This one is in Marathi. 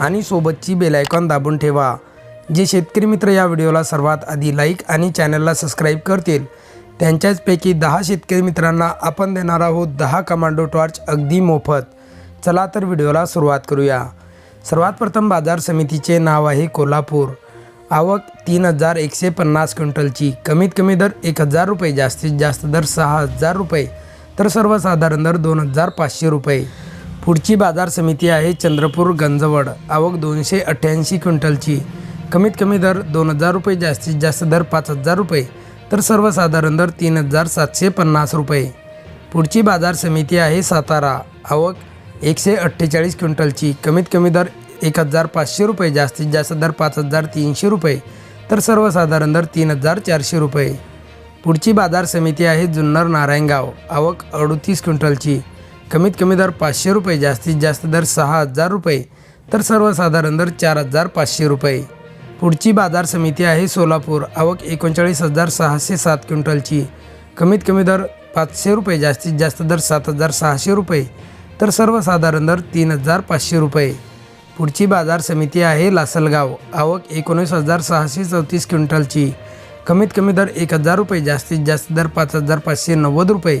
आणि सोबतची बेलायकॉन दाबून ठेवा. जे शेतकरी मित्र या व्हिडिओला सर्वात आधी लाईक आणि चॅनलला सबस्क्राईब करतील त्यांच्याचपैकी दहा शेतकरी मित्रांना आपण देणार आहोत दहा कमांडो टॉर्च अगदी मोफत. चला तर व्हिडिओला सुरुवात करूया. सर्वात प्रथम बाजार समितीचे नाव आहे कोल्हापूर. आवक तीन हजार एकशे पन्नास क्विंटलची. कमीत कमी दर एक हजार रुपये जास्तीत जास्त दर सहा हजार रुपये. तर सर्वसाधारण दर दोन हजार पाचशे रुपये. पुढची बाजार समिती आहे चंद्रपूर गंजवड. आवक दोनशे अठ्ठ्याऐंशी क्विंटलची. कमीत कमी दर दोन हजार रुपये जास्तीत जास्त दर पाच हजार रुपये तर सर्वसाधारण दर तीन हजार सातशे पन्नास रुपये. पुढची बाजार समिती आहे सातारा. आवक एकशे अठ्ठेचाळीस क्विंटलची. कमीत कमी दर एक हजार पाचशे रुपये जास्तीत जास्त दर पाच हजार तीनशे रुपये तर सर्वसाधारण दर तीन हजार चारशे रुपये. पुढची बाजार समिती आहे जुन्नर नारायणगाव. आवक अडतीस क्विंटलची. कमीत कमी दर पाचशे रुपये जास्तीत जास्त दर सहा हजार रुपये तर सर्वसाधारण दर चार हजार पाचशे रुपये. पुढची बाजार समिती आहे सोलापूर आवक एकोणचाळीस हजार सहाशे सात क्विंटलची. कमीत कमी दर पाचशे रुपये जास्तीत जास्त दर सात हजार सहाशे रुपये तर सर्वसाधारण दर तीन हजार पाचशे रुपये. पुढची बाजार समिती आहे लासलगाव आवक एकोणीस हजार सहाशे चौतीस क्विंटलची. कमीत कमी दर एक हजार रुपये जास्तीत जास्त दर पाच हजार पाचशे नव्वद रुपये